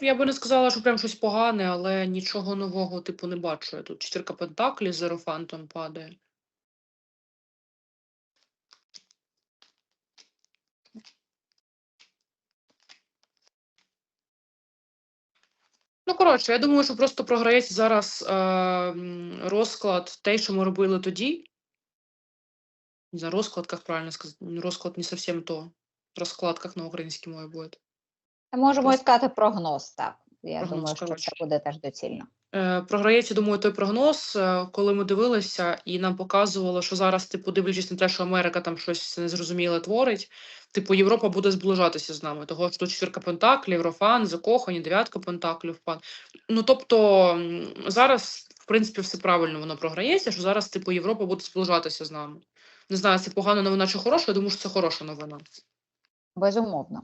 Я би не сказала, що прям щось погане, але нічого нового, типу, не бачу. Я тут четвірка пентаклів з ерофантом падає. Ну, коротше, я думаю, що просто програється зараз е, розклад те, що ми робили тоді. Не знаю, розклад, як правильно сказати. Розклад не зовсім то. Розклад, як на українській мові буде. Можемо сказати прогноз, так. Я Прогноз, думаю, що коротше. це буде теж доцільно. Е, Програється, думаю, той прогноз, е, коли ми дивилися, і нам показувало, що зараз, типу, дивлячись на те, що Америка там щось незрозуміле творить, типу, Європа буде зближатися з нами. Того що тут четвірка пентаклів, Єврофан, закохані, дев'ятка пентаклів, пан. Ну тобто зараз, в принципі, все правильно воно програється, що зараз, типу, Європа буде зближатися з нами. Не знаю, це погана новина чи хороша, я думаю, що це хороша новина. Безумовно.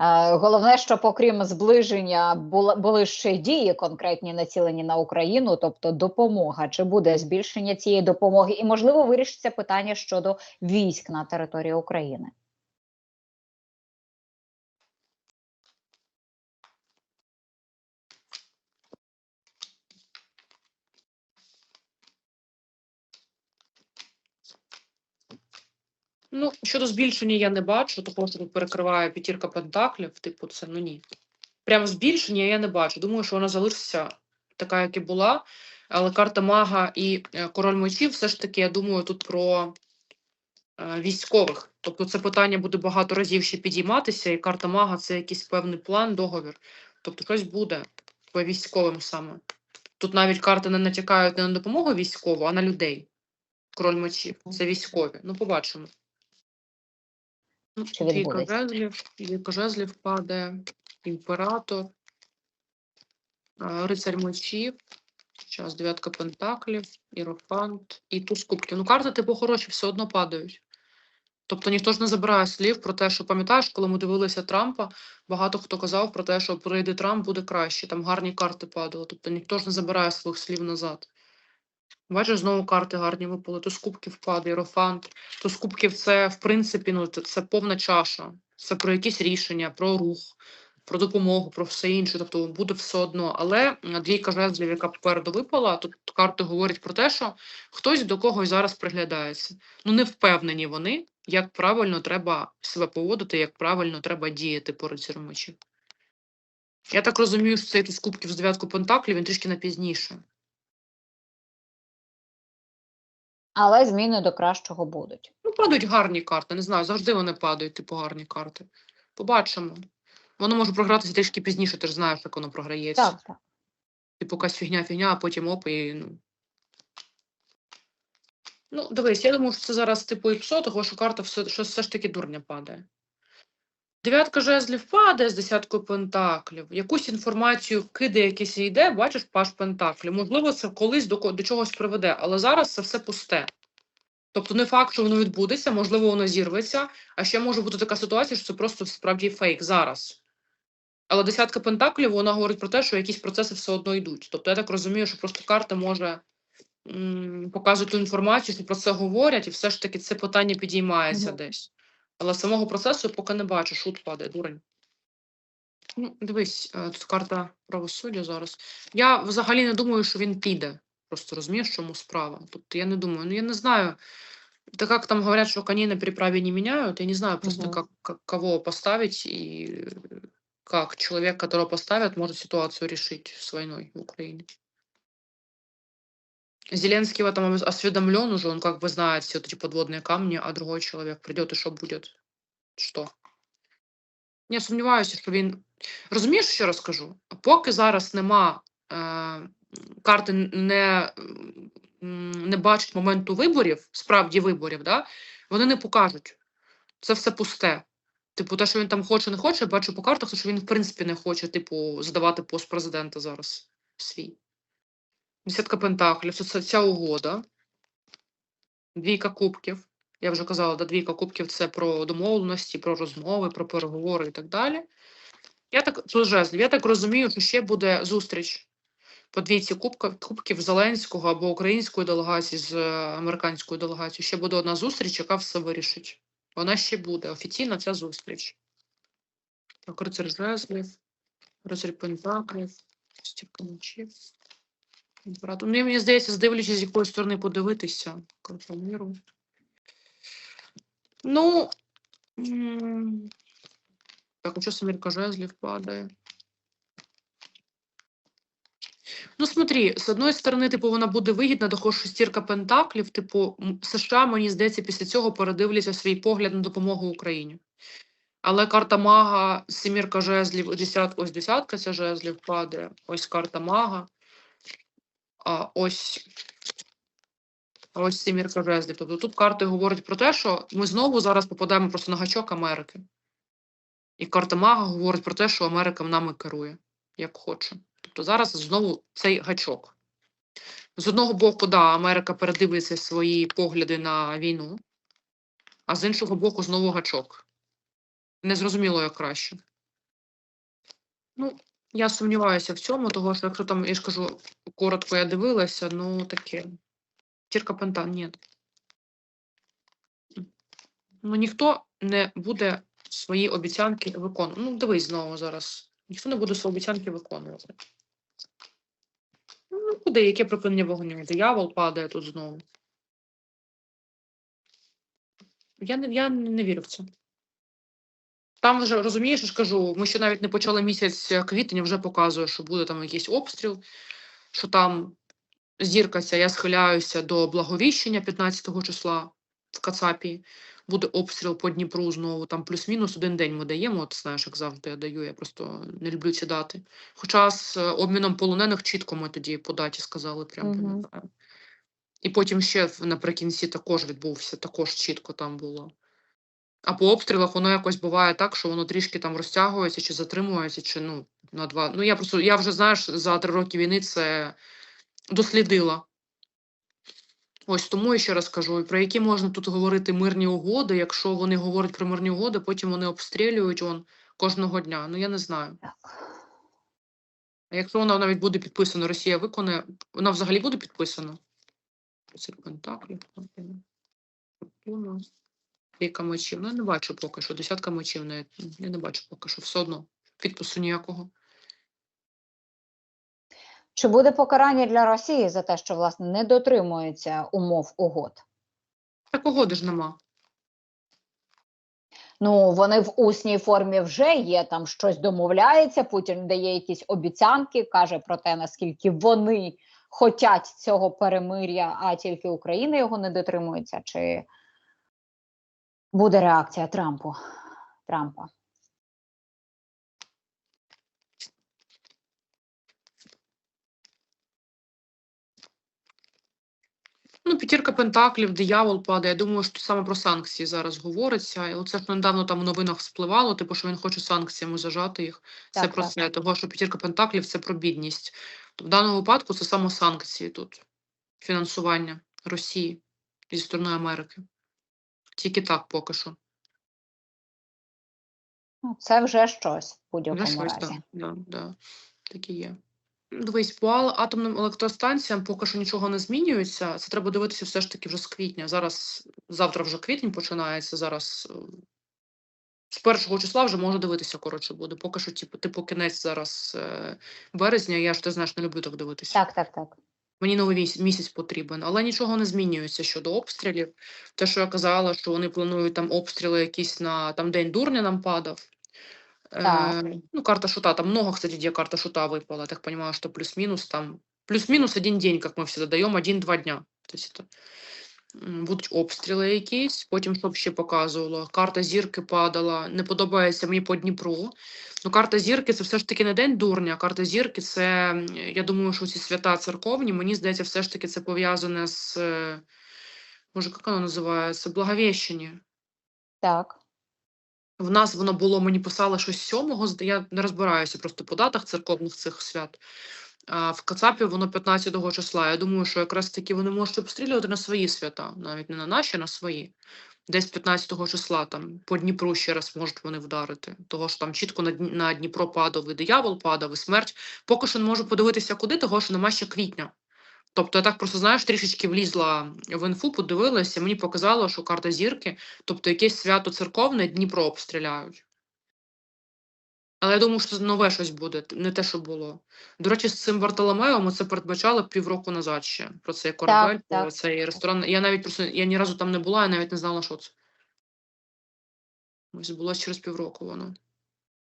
Е, Головне, щоб окрім зближення були ще дії конкретні націлені на Україну, тобто допомога. Чи буде збільшення цієї допомоги? І можливо вирішиться питання щодо військ на території України. Ну, щодо збільшення я не бачу, того що тут перекриває п'ятірка пентаклів, типу, це ну ні. Прямо збільшення я не бачу. Думаю, що вона залишиться така, як і була. Але карта мага і е, король мечів, все ж таки, я думаю, тут про е, військових. Тобто це питання буде багато разів ще підійматися, і карта мага це якийсь певний план, договір. Тобто щось буде по військовим саме. Тут навіть карти не натякають не на допомогу військову, а на людей. Король мечів. Це військові. Ну, побачимо. Ну, Чи Двійка жезлів, двійка жезлів падає, імператор, а, рицарь мечів, зараз дев'ятка пентаклів, іерофант і туз кубків. Ну, карти, типу, хороші, все одно падають. Тобто ніхто ж не забирає слів про те, що пам'ятаєш, коли ми дивилися Трампа, багато хто казав про те, що прийде Трамп, буде краще. Там гарні карти падали. Тобто ніхто ж не забирає своїх слів назад. Бачиш, знову карти гарні випали. Туз кубків падає, іерофант. Туз кубків це, в принципі, ну, це, повна чаша. Це про якісь рішення, про рух, про допомогу, про все інше. Тобто буде все одно. Але двійка жезлів, яка попереду випала, тут карти говорять про те, що хтось до когось зараз приглядається. Ну, не впевнені вони, як правильно треба себе поводити, як правильно треба діяти по рицарю. Я так розумію, що цей туз кубків з дев'ятку пентаклів, він трішки на Але зміни до кращого будуть. Ну, падають гарні карти. Не знаю, завжди вони падають, типу, гарні карти. Побачимо. Воно може програтися трішки пізніше, ти ж знаєш, як воно програється. Так, так. Типу, якась фігня, фігня, а потім оп, і ну. Ну, дивись, я думаю, що це зараз типу і псо, того що карта все, що все ж таки дурня падає. Дев'ятка жезлів падає з десяткою пентаклів. Якусь інформацію кидає, якийсь йде, бачиш паш пентаклів. Можливо, це колись до, до чогось приведе, але зараз це все пусте. Тобто не факт, що воно відбудеться, можливо, воно зірветься, а ще може бути така ситуація, що це просто справді фейк зараз. Але десятка пентаклів вона говорить про те, що якісь процеси все одно йдуть. Тобто я так розумію, що просто карта може показувати ту інформацію, що про це говорять, і все ж таки це питання підіймається Мгм. десь. Але самого процесу я поки не бачу, шут падає, дурень. Ну, дивись, е, тут карта правосуддя зараз. Я взагалі не думаю, що він піде. Просто розумієш, чому справа. Тобто я не думаю, ну я не знаю. Так как там говорят, что коней на переправе не меняют, я не знаю просто, Мгм. как, как кого поставить и э, как человек, которого поставят, может ситуацию решить с войной в Украине. Зеленский в этом ос- осведомлен уже, он как бы знает все вот эти подводные камни, а другой человек придет и что будет? Что? Я сумніваюся, що він. Розумієш, що розкажу? Поки зараз нема е, карти не, м, не бачать моменту виборів, справді виборів, да? вони не покажуть. Це все пусте. Типу, те, що він там хоче, не хоче, я бачу по картах, що він, в принципі, не хоче, типу, здавати пост президента зараз свій. Десятка пентаклів, це, ця угода. Двійка кубків. Я вже казала, да, двійка кубків це про домовленості, про розмови, про переговори і так далі. Я так, жезлів. Я так розумію, що ще буде зустріч по двійці кубка, кубків Зеленського або української делегації з е, американською делегацією. Ще буде одна зустріч, яка все вирішить. Вона ще буде. Офіційна ця зустріч. Так, рицар жезлів. Рицарь Пентаклів, стірка мечів. Імператор. Ну, мені здається, здивлячись, з якої сторони подивитися. Миру. Ну. Так, ну Семірка жезлів падає? Ну, смотри, з одної сторони, типу, вона буде вигідна, того що стірка пентаклів, типу, США, мені здається, після цього передивляться свій погляд на допомогу Україні. Але карта мага, семірка жезлів, десят, ось десятка ця жезлів падає, ось карта мага, а ось, ось семірка жезлів. Тобто тут карти говорять про те, що ми знову зараз попадаємо просто на гачок Америки. І карта мага говорить про те, що Америка нами керує, як хоче. Тобто зараз знову цей гачок. З одного боку, да, Америка передивиться свої погляди на війну, а з іншого боку, знову гачок. Незрозуміло, як краще. Ну, я сумніваюся в цьому, того що якщо там, я ж кажу, коротко я дивилася, ну таке. Тірка пента, ні. Ну, ніхто не буде свої обіцянки виконувати. Ну, дивись знову зараз. Ніхто не буде свої обіцянки виконувати. Ну, куди, яке припинення вогню? Диявол падає тут знову. Я не, я не вірю в це. Там вже розумієш, я ж кажу, ми ще навіть не почали місяць квітень, вже показує, що буде там якийсь обстріл, що там зірка ця, я схиляюся до благовіщення 15 числа в Кацапі. Буде обстріл по Дніпру знову, там плюс-мінус один день ми даємо, от знаєш, як завжди я даю, я просто не люблю ці дати. Хоча з е, обміном полонених чітко ми тоді по даті сказали, прям Мгм. пам'ятаю. І потім ще наприкінці також відбувся, також чітко там було. А по обстрілах воно якось буває так, що воно трішки там розтягується чи затримується, чи ну на два. Ну я просто я вже знаєш за три роки війни це дослідила. Ось тому я ще раз кажу, про які можна тут говорити мирні угоди, якщо вони говорять про мирні угоди, потім вони обстрілюють он кожного дня. Ну я не знаю. А якщо вона навіть буде підписана, Росія виконає, вона взагалі буде підписана? Це Фортуна, Трійка мечів. Ну, я не бачу поки що. Десятка мечів навіть. Я не бачу поки що. Все одно. Підпису ніякого. Чи буде покарання для Росії за те, що власне не дотримується умов угод? Так угоди ж нема. Ну вони в усній формі вже є. Там щось домовляється. Путін дає якісь обіцянки, каже про те, наскільки вони хотять цього перемир'я, а тільки Україна його не дотримується. Чи буде реакція Трампу? Трампа? Ну, п'ятірка пентаклів, диявол падає. Я думаю, що саме про санкції зараз говориться. І оце ж недавно там у новинах спливало, типу, що він хоче санкціями зажати їх. Це Так, про так. це. Того, що п'ятірка пентаклів це про бідність. То в даному випадку це саме санкції тут. Фінансування Росії зі сторони Америки. Тільки так поки що. Ну, це вже щось в будь-якому разі. так. Да, да, так і є. Дивись, по атомним електростанціям поки що нічого не змінюється. Це треба дивитися все ж таки вже з квітня. Зараз, завтра вже квітень починається. Зараз е, з першого числа вже можу дивитися, коротше буде. Поки що, типу, типу кінець зараз е, березня. Я ж ти знаєш, не люблю так дивитися. Так, так, так. Мені новий місяць, місяць потрібен, але нічого не змінюється щодо обстрілів. Те, що я казала, що вони планують там обстріли якісь на там день дурня нам падав. Так. Е, ну, карта шута, там много, кстати, где карта шута выпала. Я так понимаю, что плюс-минус там, плюс-минус один день, как мы всегда даем, один-два дня. То есть это м, будуть обстріли якісь, потім що б ще показувало. Карта зірки падала, не подобається мені по Дніпру. Ну, карта зірки це все ж таки не день дурня. Карта зірки це, я думаю, що ці свята церковні, мені здається, все ж таки це пов'язане з, е, може, як воно називається, Благовіщення. Так. В нас воно було, мені писали щось сьомого, я не розбираюся просто по датах церковних цих свят. В Кацапі воно 15-го числа. Я думаю, що якраз таки вони можуть обстрілювати на свої свята, навіть не на наші, а на свої. Десь 15-го числа там по Дніпру ще раз можуть вони вдарити. Того що там чітко на, на Дніпро падав і диявол падав, і смерть. Поки що не можу подивитися куди, того що нема ще квітня. Тобто я так просто, знаєш, трішечки влізла в інфу, подивилася, мені показало, що карта зірки, тобто якесь свято церковне Дніпро обстріляють. Але я думаю, що нове щось буде, не те, що було. До речі, з цим Вартоломео ми це передбачали півроку назад ще. Про цей корабель, про так. цей ресторан. Я навіть просто я ні разу там не була, я навіть не знала, що це. Ось було через півроку воно.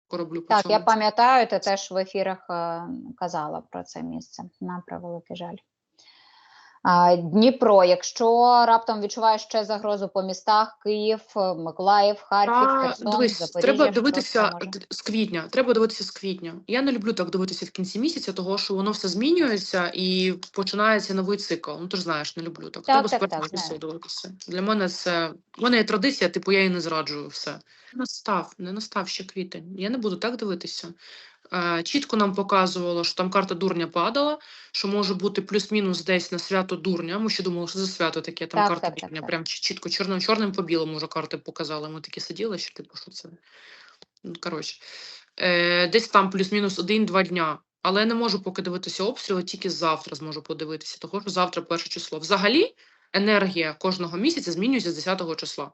Кораблю Так, я пам'ятаю, ти теж в ефірах е, казала про це місце. На превеликий жаль. Дніпро, якщо раптом відчуваєш ще загрозу по містах Київ, е, Миколаїв, Харків, Херсон, дивись, Запоріжжя, треба дивитися з квітня. Треба дивитися з квітня. Я не люблю так дивитися в кінці місяця, того що воно все змінюється і починається новий цикл. Ну ти ж знаєш, не люблю так. Так, треба так, так, дивитися. Для мене це в мене є традиція, типу я її не зраджую все. Настав, не настав ще квітень. Я не буду так дивитися. Чітко нам показувало, що там карта дурня падала, що може бути плюс-мінус десь на свято дурня. Ми ще думали, що за свято таке, там Так, карта так, так, дурня. так. Прям чітко чорним чорним по білому вже карти показали. Ми такі сиділи, що типу, що це. Ну, коротше, е, десь там плюс-мінус один-два дня. Але я не можу поки дивитися обстріли, тільки завтра зможу подивитися, того що завтра перше число. Взагалі, енергія кожного місяця змінюється з 10 числа.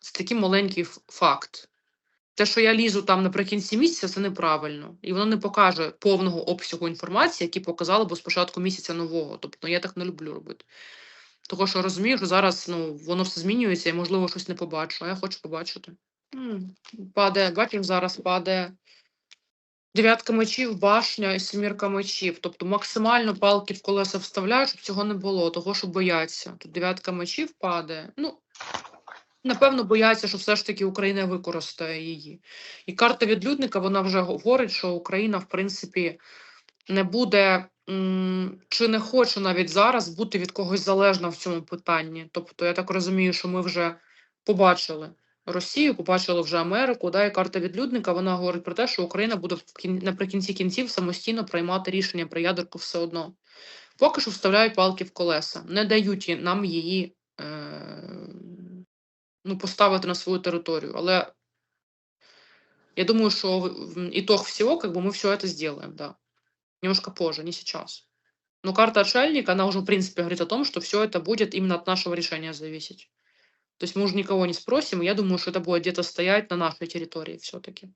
Це такий маленький факт. Те, що я лізу там наприкінці місяця, це неправильно. І воно не покаже повного обсягу інформації, які показали б з початку місяця нового. Тобто я так не люблю робити. Того, що розумію, що зараз ну, воно все змінюється і, можливо, щось не побачу, а я хочу побачити. Падає, бачив, зараз падає дев'ятка мечів, башня і семірка мечів. Тобто максимально палки в колеса вставляють, щоб цього не було, того, що бояться. Тут дев'ятка мечів падає. Ну, напевно, бояться, що все ж таки Україна використає її. І карта відлюдника, вона вже говорить, що Україна, в принципі, не буде чи не хоче навіть зараз бути від когось залежна в цьому питанні. Тобто, я так розумію, що ми вже побачили Росію, побачили вже Америку. Да, і карта відлюдника вона говорить про те, що Україна буде наприкінці кінців самостійно приймати рішення про ядерку все одно. Поки що вставляють палки в колеса, не дають нам її. Ну, поставити на свою територію. Але я думаю, что в- в- итог всего, как бы мы все это сделаем, да. Немножко позже, не сейчас. Но карта отшельника, она уже, в принципе, говорит о том, что все это будет именно от нашего решения зависеть. То есть мы уже никого не спросим, и я думаю, что это будет где-то стоять на нашей территории все-таки.